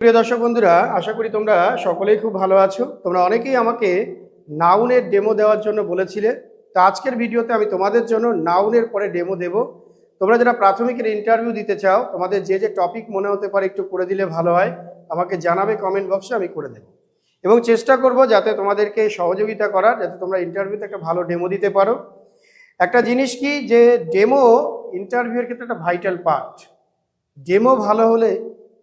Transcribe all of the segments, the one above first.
প্রিয় দর্শক বন্ধুরা, আশা করি তোমরা সকলেই খুব ভালো আছো। তোমরা অনেকেই আমাকে নাউনের ডেমো দেওয়ার জন্য বলেছিলে। তো আজকের ভিডিওতে আমি তোমাদের জন্য নাউনের পরে ডেমো দেব। তোমরা যারা প্রাথমিকের ইন্টারভিউ দিতে চাও, তোমাদের যে যে টপিক মনে হতে পারে একটু করে দিলে ভালো হয়, আমাকে জানাবে কমেন্ট বক্সে আমি করে দেব। এবং চেষ্টা করব যাতে তোমাদেরকে সহযোগিতা করার, যাতে তোমরা ইন্টারভিউতে একটা ভালো ডেমো দিতে পারো। একটা জিনিস কি, যে ডেমো ইন্টারভিউয়ের ক্ষেত্রে একটা ভাইটাল পার্ট ডেমো ভালো হলে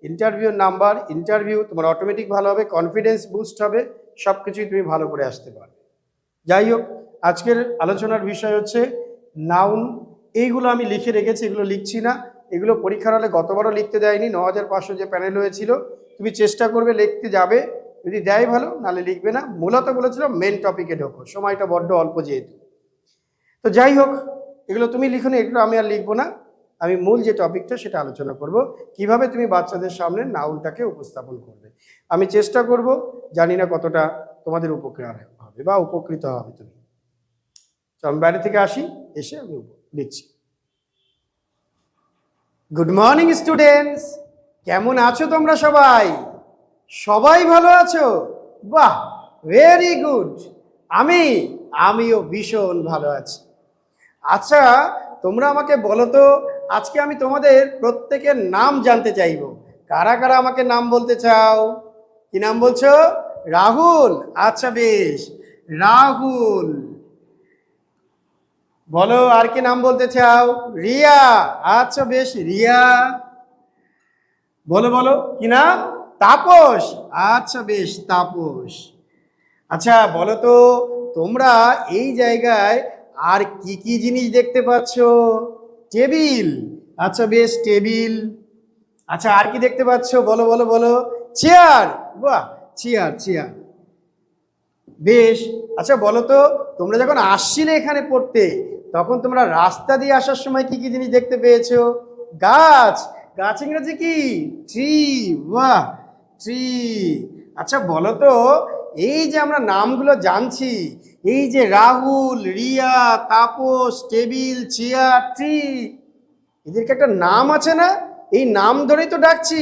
ইন্টারভিউর নাম্বার, ইন্টারভিউ তোমার অটোমেটিক ভালো হবে কনফিডেন্স বুস্ট হবে সব কিছুই তুমি ভালো করে আসতে পারবে। যাই হোক, আজকের আলোচনার বিষয় হচ্ছে নাউন এইগুলো আমি লিখে রেখেছি, এগুলো লিখছি না। এগুলো পরীক্ষার হলে গতবারও লিখতে দেয়নি ন হাজার পাঁচশো যে প্যানেল হয়েছিল, তুমি চেষ্টা করবে লিখতে যাবে। যদি দেয় ভালো, নাহলে লিখবে না। মূলত বলেছিল মেন টপিকে ঢোকো, সময়টা বড্ড অল্প যেহেতু। তো যাই হোক, এগুলো তুমি লিখো না, এগুলো আমি আর লিখব না। আমি মূল যে টপিকটা সেটা আলোচনা করব। কীভাবে তুমি বাচ্চাদের সামনে নাউলটাকে উপস্থাপন করবে? আমি চেষ্টা করব, জানি না কতটা তোমাদের উপকার হবে বা উপকৃত হবে তুমি। তো আমি বাইরে থেকে আসি, এসে আমি লিখছি গুড মর্নিং স্টুডেন্টস কেমন আছো তোমরা সবাই? সবাই ভালো আছো? বাহ! ভেরি গুড আমি, আমিও ভীষণ ভালো আছি। আচ্ছা তোমরা আমাকে বলো তো আজকে আমি তোমাদের প্রত্যেকের নাম জানতে চাইব। কারা কারা আমাকে নাম বলতে চাও? কি নাম বলছো? রাহুল। আচ্ছা বেশ, রাহুল। বলো, আর কি নাম বলতে চাও? রিয়া। আচ্ছা বেশ, রিয়া। বলো বলো, কি নাম? তাপস। আচ্ছা বেশ, তাপস। আচ্ছা বলো তো, তোমরা এই জায়গায় আর কি কি জিনিস দেখতে পাচ্ছ? টেবিল। আচ্ছা বেশ, টেবিল। আচ্ছা আর কি দেখতে পাচ্ছ? বলো বলো বলো। চেয়ার। বাহ, চেয়ার চেয়ার। বেশ আচ্ছা বলো তো, তোমরা যখন আসছিলে এখানে পড়তে, তখন তোমরা রাস্তা দিয়ে আসার সময় কি কি জিনিস দেখতে পেয়েছ? গাছ। গাছ ইংরেজি কি? ট্রি। বাহ, ট্রি। আচ্ছা বলো তো এই যে আমরা নামগুলো জানছি, এই যে Rahul, Riya, Tapas, table, chair, tree, এদেরকে একটা নাম আছে না? এই নাম ধরেই তো ডাকছি।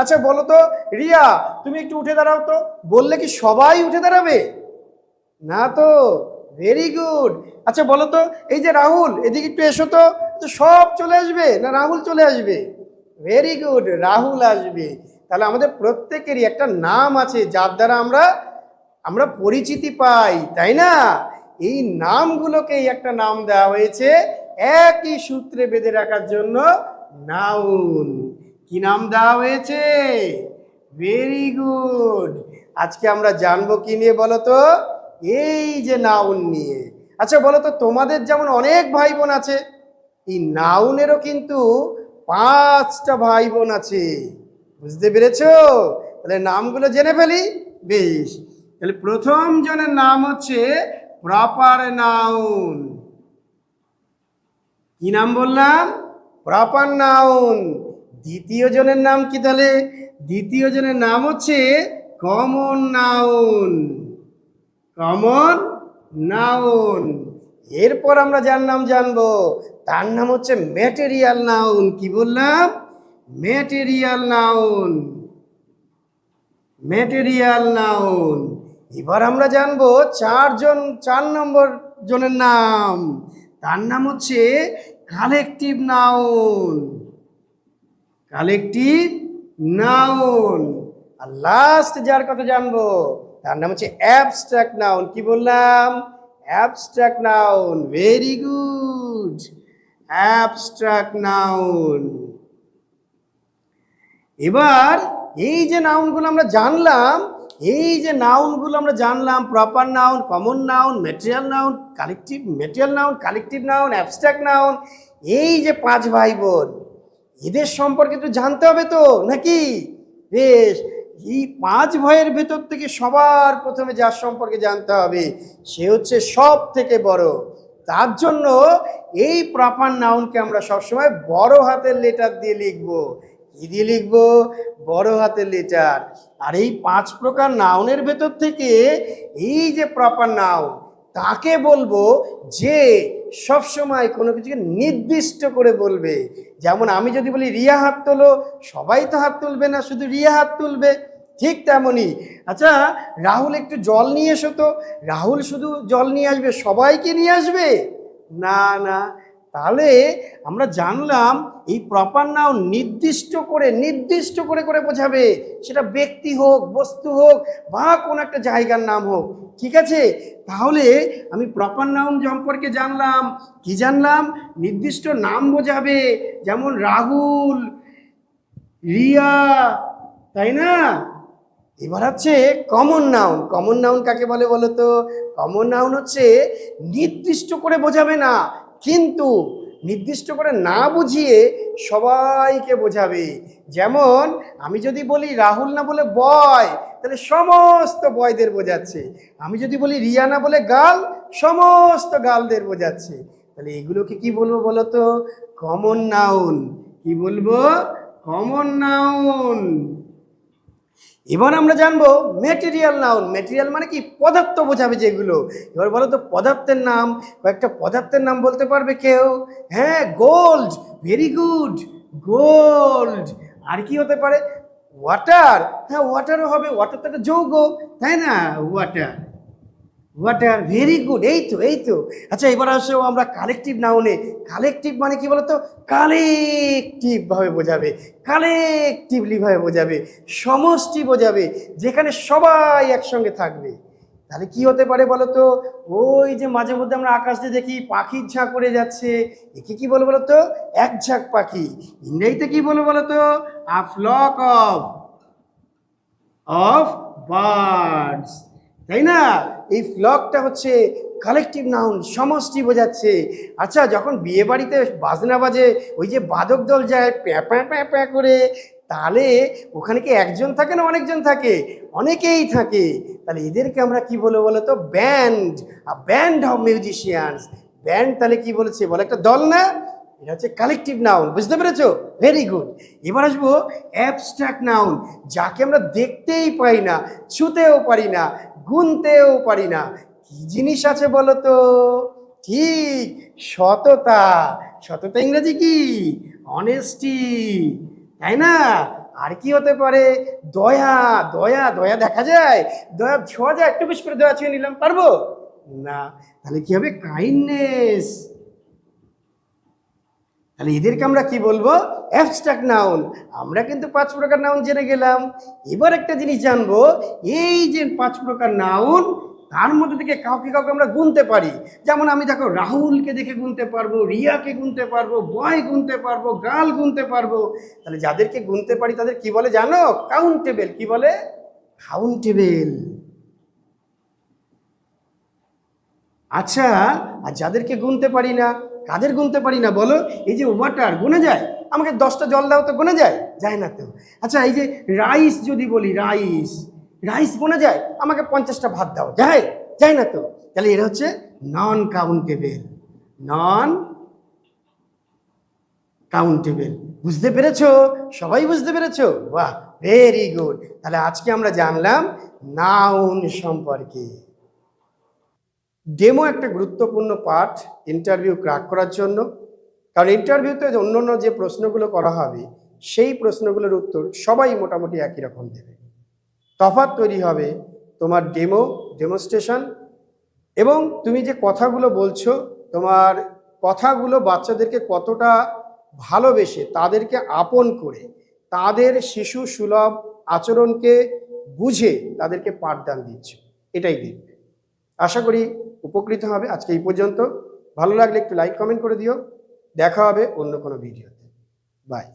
আচ্ছা বলো তো, রিয়া, তুমি একটু উঠে দাঁড়াও তো। বললে কি সবাই উঠে দাঁড়াবে? না তো ভেরি গুড আচ্ছা বলো তো, এই যে রাহুল, এদিকে একটু এসো তো। তো সব চলে আসবে না রাহুল চলে আসবে? ভেরি গুড রাহুল আসবে। তাহলে আমাদের প্রত্যেকেরই একটা নাম আছে, যার দ্বারা আমরা আমরা পরিচিতি পাই, তাই না? এই নামগুলোকেই একটা নাম দেওয়া হয়েছে, একই সূত্রে বেঁধে রাখার জন্য নাউন কি নাম দেওয়া হয়েছে? ভেরি গুড আজকে আমরা জানব কি নিয়ে বলো তো? এই যে নাউন নিয়ে। আচ্ছা বলো তো, তোমাদের যেমন অনেক ভাই বোন আছে, এই নাউনেরও কিন্তু পাঁচটা ভাই বোন আছে। বুঝতে পেরেছ? তাহলে নামগুলো জেনে ফেলি। বেশ। তাহলে প্রথম জনের নাম হচ্ছে প্রপার নাউন। কি নাম বললাম? Proper noun. দ্বিতীয় জনের নাম কি তাহলে? দ্বিতীয় জনের নাম হচ্ছে কমন নাউন। Common noun. এরপর আমরা যার নাম জানব? তার নাম হচ্ছে ম্যাটেরিয়াল নাউন। কি বললাম? Material noun. Material noun. এবার আমরা জানব চারজন, চার নম্বর জনের নাম। তার নাম হচ্ছে কালেকটিভ নাউন। Collective noun. আর লাস্ট যার কথা জানব, তার নাম হচ্ছে অ্যাবস্ট্রাক্ট নাউন কি বললাম? Abstract noun very good abstract noun এবার এই যে নাউনগুলো আমরা জানলাম এই যে নাউনগুলো আমরা জানলাম proper noun common noun material noun collective material noun collective noun abstract noun এই যে পাঁচ ভাই বোন এদের সম্পর্কে একটু জানতে হবে তো, নাকি? বেশ, এই পাঁচ ভয়ের ভেতর থেকে সবার প্রথমে যার সম্পর্কে জানতে হবে, সে হচ্ছে সব থেকে বড়। তার জন্য এই প্রপার নাউনকে আমরা সবসময় বড় হাতের লেটার দিয়ে লিখব। কি দিয়ে লিখব, বড় হাতের লেটার আর এই পাঁচ প্রকার নাউনের ভেতর থেকে এই যে প্রপার নাউন তাকে বলব যে সবসময় কোনো কিছুকে নির্দিষ্ট করে বলবে। যেমন আমি যদি বলি, রিয়া হাত তোলো সবাই তো হাত তুলবে না, শুধু রিয়া হাত তুলবে। ঠিক তেমনই। আচ্ছা রাহুল একটু জল নিয়ে এসো তো। রাহুল শুধু জল নিয়ে আসবে, সবাইকে নিয়ে আসবে? না না। তাহলে আমরা জানলাম এই প্রপার নাউন নির্দিষ্ট করে নির্দিষ্ট করে করে বোঝাবে। সেটা ব্যক্তি হোক, বস্তু হোক, বা কোনো একটা জায়গার নাম হোক। ঠিক আছে? তাহলে আমি প্রপার নাউন সম্পর্কে জানলাম। কি জানলাম? নির্দিষ্ট নাম বোঝাবে। যেমন রাহুল, রিয়া, তাই না? এবার হচ্ছে কমন নাউন কমন নাউন কাকে বলে বলো তো? কমন নাউন হচ্ছে নির্দিষ্ট করে বোঝাবে না। কিন্তু নির্দিষ্ট করে না বুঝিয়ে সবাইকে বোঝাবে। যেমন আমি যদি বলি রাহুল না বলে বয়, তাহলে সমস্ত বয়দের বোঝাচ্ছে। আমি যদি বলি রিয়া না বলে গাল, সমস্ত গালদের বোঝাচ্ছে। তাহলে এগুলোকে কি বলব বলো তো? কমন নাউন কি বলব? কমন নাউন এবার আমরা জানব মেটেরিয়াল নাউন মেটেরিয়াল মানে কি? পদার্থ বোঝাবে যেগুলো। এবার বলো তো, পদার্থের নাম, কয়েকটা পদার্থের নাম বলতে পারবে কেউ? হ্যাঁ গোল্ড ভেরি গুড গোল্ড আর কি হতে পারে? ওয়াটার হ্যাঁ ওয়াটারও হবে। ওয়াটার তো একটা যৌগ, তাই না? ওয়াটার ওয়াটার ভেরি গুড এই তো এই তো। আচ্ছা এবার আসো আমরা কালেকটিভ নাউনে কালেকটিভ মানে কি বলতো? কালেকটিভ ভাবে বোঝাবে। কালেকটিভলি ভাবে বোঝাবে। সমষ্টি বোঝাবে। যেখানে সবাই একসঙ্গে থাকবে। তাহলে কি হতে পারে বলো তো ওই যে মাঝে মধ্যে আমরা আকাশ দিয়ে দেখি পাখির ঝাঁক করে যাচ্ছে। একে কি বলো বলো তো এক ঝাঁক পাখি। ইংরেজিতে কি বলব বলো তো a flock of of birds তাই না? এই ফ্লকটা হচ্ছে কালেকটিভ নাউন সমষ্টি বোঝাচ্ছে। আচ্ছা যখন বিয়ে বাড়িতে বাজনা বাজে, ওই যে বাদক দল যায়, প্যাঁ প্যাঁ প্যাঁ প্যাঁ করে, তাহলে ওখানে কি একজন থাকে না অনেকজন থাকে? অনেকেই থাকে। তাহলে এদেরকে আমরা কি বলব বলো তো? Band a band of musicians band তাহলে কি বলেছে? বলে একটা দল না? এটা হচ্ছে কালেকটিভ নাউন বুঝতে পেরেছ? ভেরি গুড এবার আসব অ্যাবস্ট্রাক্ট নাউন যাকে আমরা দেখতেই পাই না, ছুতেও পারি না, গুনতেও পারি না। কি জিনিস আছে বলো তো ঠিক, সততা। সততা ইংরেজি কি? অনেস্টি তাই না? আর কি হতে পারে? দয়া। দয়া দয়া দেখা যায়? দয়া ছোঁয়া যায়? একটু বেশি করে দয়া ছুঁয়ে নিলাম, পারব? না। তাহলে কি হবে? কাইন্ডনেস তাহলে এদেরকে আমরা কি বলব? অ্যাবস্ট্রাক্ট নাউন আমরা কিন্তু পাঁচ প্রকার নাউন জেনে গেলাম। এবার একটা জিনিস জানব, এই যে পাঁচ প্রকার নাউন তার মধ্যে থেকে কাউকে কাউকে আমরা গুনতে পারি। যেমন আমি দেখো, রাহুলকে দেখে গুনতে পারব, রিয়াকে গুনতে পারব বয় গুনতে পারব গাল গুনতে পারব। তাহলে যাদেরকে গুনতে পারি তাদের কি বলে জানো? কাউন্টেবেল কি বলে? কাউন্টেবেল আচ্ছা আর যাদেরকে গুনতে পারি না কাদের গুনতে পারি না, বলো? এই যে ওয়াটার গুনে যায়, আমাকে দশটা জল দাও তো গুনে যায়? যায় না তো। আচ্ছা এই যে রাইস যদি বলি রাইস রাইস গুনে যায়, আমাকে পঞ্চাশটা ভাত দাও, যায়? যায় না তো। তাহলে এটা হচ্ছে নন কাউন্টেবেল নন কাউন্টেবেল বুঝতে পেরেছ? সবাই বুঝতে পেরেছ? বাহ ভেরি গুড তাহলে আজকে আমরা জানলাম নাউন সম্পর্কে। ডেমো একটা গুরুত্বপূর্ণ পার্ট ইন্টারভিউ ক্র্যাক করার জন্য। কারণ ইন্টারভিউতে অন্য অন্য যে প্রশ্নগুলো করা হবে, সেই প্রশ্নগুলোর উত্তর সবাই মোটামুটি একই রকম দেবে। তফাৎ তৈরি হবে তোমার ডেমো ডেমোস্ট্রেশন এবং তুমি যে কথাগুলো বলছো, তোমার কথাগুলো বাচ্চাদেরকে কতটা ভালোবেসে, তাদেরকে আপন করে, তাদের শিশু সুলভ আচরণকে বুঝে তাদেরকে পাঠদান দিচ্ছ, এটাই দেখবে। আশা করি উপকৃত হবে। আজকে এই পর্যন্ত। ভালো লাগলে একটু লাইক কমেন্ট করে দিও। দেখা হবে অন্য কোনো ভিডিওতে বাই